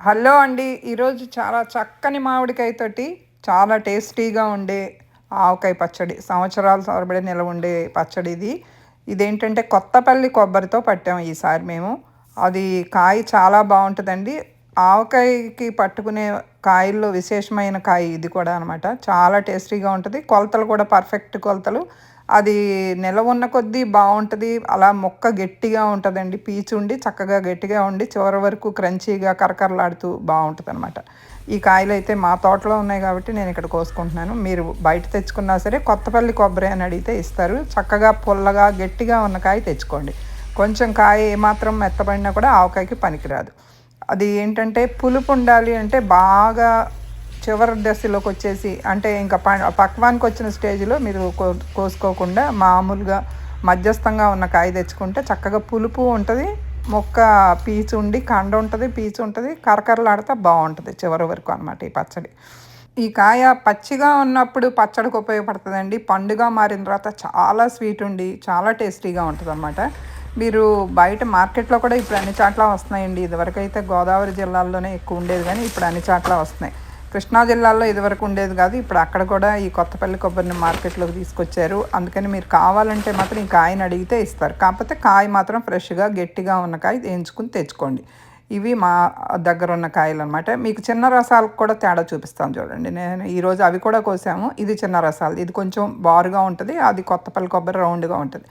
Hello అండి. ఈరోజు చాలా చక్కని మామిడికాయతోటి చాలా టేస్టీగా ఉండే ఆవకాయ పచ్చడి సంవత్సరాల సరబడి నిలవ ఉండే పచ్చడి ఇది. ఇదేంటంటే కొత్తపల్లి కొబ్బరితో పట్టాము ఈసారి మేము. అది కాయ చాలా బాగుంటుందండి. ఆవకాయకి పట్టుకునే కాయల్లో విశేషమైన కాయ ఇది కూడా అనమాట చాలా టేస్టీగా ఉంటుంది. కొలతలు కూడా పర్ఫెక్ట్ కొలతలు. అది నిలవ ఉన్న కొద్దీ బాగుంటుంది. అలా మొక్క గట్టిగా ఉంటుందండి. పీచు ఉండి చక్కగా గట్టిగా ఉండి చివరి వరకు క్రంచీగా కరకరలాడుతూ బాగుంటుంది అనమాట ఈ కాయలు అయితే మా తోటలో ఉన్నాయి కాబట్టి నేను ఇక్కడ కోసుకుంటున్నాను. మీరు బయట తెచ్చుకున్నా సరే కొత్తపల్లి కొబ్బరి అని అడిగితే ఇస్తారు. చక్కగా పుల్లగా గట్టిగా ఉన్న కాయ తెచ్చుకోండి. కొంచెం కాయ ఏమాత్రం మెత్తబడినా కూడా ఆవకాయకి పనికిరాదు. అది ఏంటంటే పులుపు ఉండాలి అంటే బాగా చివరి దశలోకి వచ్చేసి అంటే ఇంకా ప పక్వానికి వచ్చిన స్టేజ్లో మీరు కో కోసుకోకుండా మామూలుగా మధ్యస్థంగా ఉన్న కాయ తెచ్చుకుంటే చక్కగా పులుపు ఉంటుంది మొక్క పీచు ఉండి కండ ఉంటుంది పీచు ఉంటుంది కరకరలాడితే బాగుంటుంది చివరి వరకు అనమాట ఈ పచ్చడి. ఈ కాయ పచ్చిగా ఉన్నప్పుడు పచ్చడికి ఉపయోగపడుతుందండి. పండుగ మారిన తర్వాత చాలా స్వీట్ ఉండి చాలా టేస్టీగా ఉంటుంది మీరు బయట మార్కెట్లో కూడా ఇప్పుడు అన్ని చాట్ల వస్తున్నాయండి. ఇదివరకు అయితే గోదావరి జిల్లాల్లోనే ఎక్కువ ఉండేది కానీ ఇప్పుడు అన్ని చాట్ల వస్తున్నాయి. కృష్ణా జిల్లాలో ఇదివరకు ఉండేది కాదు. ఇప్పుడు అక్కడ కూడా ఈ కొత్తపల్లి కొబ్బరిని మార్కెట్లోకి తీసుకొచ్చారు. అందుకని మీరు కావాలంటే మాత్రం ఈ కాయని అడిగితే ఇస్తారు. కాకపోతే కాయ మాత్రం ఫ్రెష్గా గట్టిగా ఉన్న కాయ వేయించుకుని తెచ్చుకోండి. ఇవి మా దగ్గర ఉన్న కాయలు అనమాట మీకు చిన్న రసాలకు కూడా తేడా చూపిస్తాను చూడండి. నేను ఈరోజు అవి కూడా కోసాము. ఇది చిన్న రసాలు. ఇది కొంచెం బారుగా ఉంటుంది. అది కొత్తపల్లి కొబ్బరి రౌండ్గా ఉంటుంది.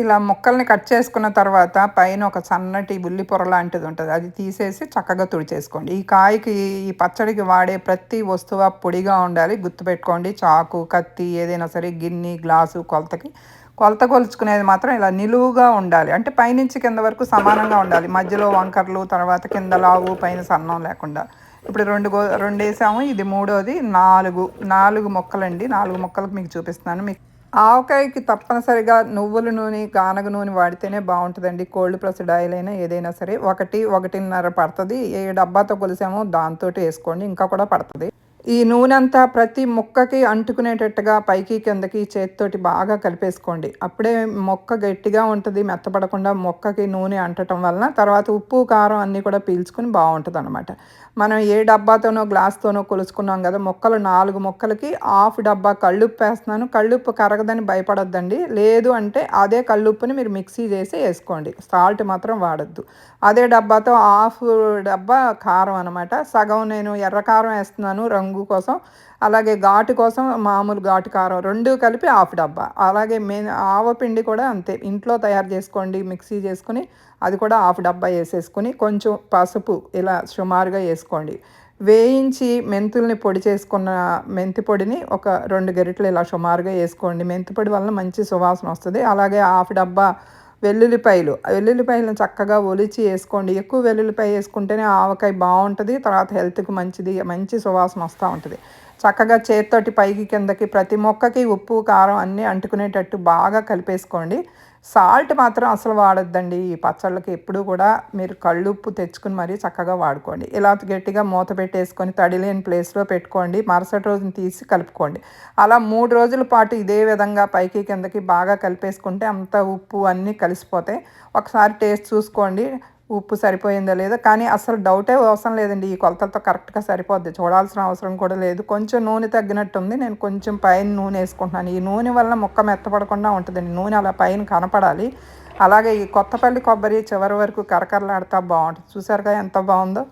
ఇలా ముక్కల్ని కట్ చేసుకున్న తర్వాత పైన ఒక సన్నటి ఉల్లి పొర లాంటిది ఉంటుంది. అది తీసేసి చక్కగా తుడిచేసుకోండి. ఈ కాయకి ఈ పచ్చడికి వాడే ప్రతి వస్తువు పొడిగా ఉండాలి. గుర్తుపెట్టుకోండి చాకు కత్తి ఏదైనా సరే గిన్నె గ్లాసు కొలతకి. కొలత కొలుచుకునేది మాత్రం ఇలా నిలువుగా ఉండాలి. అంటే పైనుంచి కింద వరకు సమానంగా ఉండాలి. మధ్యలో వంకర్లు తర్వాత కింద లావు పైన సన్నం లేకుండా. ఇప్పుడు రెండు గో రెండు వేసాము ఇది మూడోది. నాలుగు నాలుగు మొక్కలండి. నాలుగు మొక్కలకు మీకు చూపిస్తున్నాను. మీకు ఆవకాయకి తప్పనిసరిగా నువ్వుల నూనె గానగ నూనె వాడితేనే బాగుంటుందండి. కోల్డ్ ప్రెస్డ్ ఆయిల్ అయినా ఏదైనా సరే ఒకటి ఒకటిన్నర పడుతుంది. ఏ డబ్బాతో కొలిసామో దాంతో వేసుకోండి. ఇంకా కూడా పడుతుంది. ఈ నూనె అంతా ప్రతి ముక్కకి అంటుకునేటట్టుగా పైకి కిందకి చేతితోటి బాగా కలిపేసుకోండి. అప్పుడే మొక్క గట్టిగా ఉంటుంది మెత్తపడకుండా మొక్కకి నూనె అంటటం వలన తర్వాత ఉప్పు కారం అన్నీ కూడా పీల్చుకుని బాగుంటుంది అనమాట మనం ఏ డబ్బాతోనో గ్లాస్తోనో కొలుసుకున్నాం కదా మొక్కలు నాలుగు మొక్కలకి హాఫ్ డబ్బా కళ్ళుప్పు వేస్తున్నాను. కళ్ళుప్పు కరగదని భయపడొద్దండి. లేదు అంటే అదే కళ్ళుప్పుని మీరు మిక్సీ చేసి వేసుకోండి. సాల్ట్ మాత్రం వాడద్దు. అదే డబ్బాతో హాఫ్ డబ్బా కారం అనమాట సగం నేను ఎర్ర కారం వేస్తున్నాను రంగు కోసం అలాగే ఘాటు కోసం మామూలు ఘాటు కారం రెండు కలిపి హాఫ్ డబ్బా. అలాగే మే ఆవపిండి కూడా అంతే. ఇంట్లో తయారు చేసుకోండి మిక్సీ చేసుకుని అది కూడా హాఫ్ డబ్బా వేసేసుకుని కొంచెం పసుపు ఇలా సుమారుగా వేసుకోండి. వేయించి మెంతుల్ని పొడి చేసుకున్న మెంతి పొడిని ఒక రెండు గరిటలు ఇలా సుమారుగా వేసుకోండి. మెంతి పొడి వలన మంచి సువాసన వస్తుంది. అలాగే హాఫ్ డబ్బా వెల్లుల్లిపాయలు. వెల్లుల్లిపాయలను చక్కగా ఒలిచి వేసుకోండి. ఎక్కువ వెల్లుల్లిపాయ వేసుకుంటేనే ఆవకాయ బాగుంటుంది తర్వాత హెల్త్కి మంచిది మంచి సువాసన వస్తూ ఉంటుంది. చక్కగా చేత్తోటి పైకి కిందకి ప్రతి మొక్కకి ఉప్పు కారం అన్నీ అంటుకునేటట్టు బాగా కలిపేసుకోండి. సాల్ట్ మాత్రం అసలు వాడొద్దండి. ఈ పచ్చళ్ళకి ఎప్పుడు కూడా మీరు కళ్ళుప్పు తెచ్చుకుని మరీ చక్కగా వాడుకోండి. ఇలా గట్టిగా మూత పెట్టేసుకొని తడి లేని ప్లేస్లో పెట్టుకోండి. మరుసటి రోజుని తీసి కలుపుకోండి. అలా మూడు రోజుల పాటు ఇదే విధంగా పైకి కిందకి బాగా కలిపేసుకుంటే అంత ఉప్పు అన్నీ కలిసిపోతాయి. ఒకసారి టేస్ట్ చూసుకోండి. ఉప్పు సరిపోయిందో లేదో? కానీ అసలు డౌటే అవసరం లేదండి. ఈ కొలతలతో కరెక్ట్గా సరిపోద్ది. చూడాల్సిన అవసరం కూడా లేదు. కొంచెం నూనె తగ్గినట్టుంది. నేను కొంచెం పైన నూనె వేసుకుంటున్నాను. ఈ నూనె వల్ల మొక్క మెత్తపడకుండా ఉంటుందండి. నూనె అలా పైన కనపడాలి. అలాగే ఈ కొత్తపల్లి కొబ్బరి చివరి వరకు కరకరలాడితే బాగుంటుంది. చూసారుగా ఎంత బాగుందో?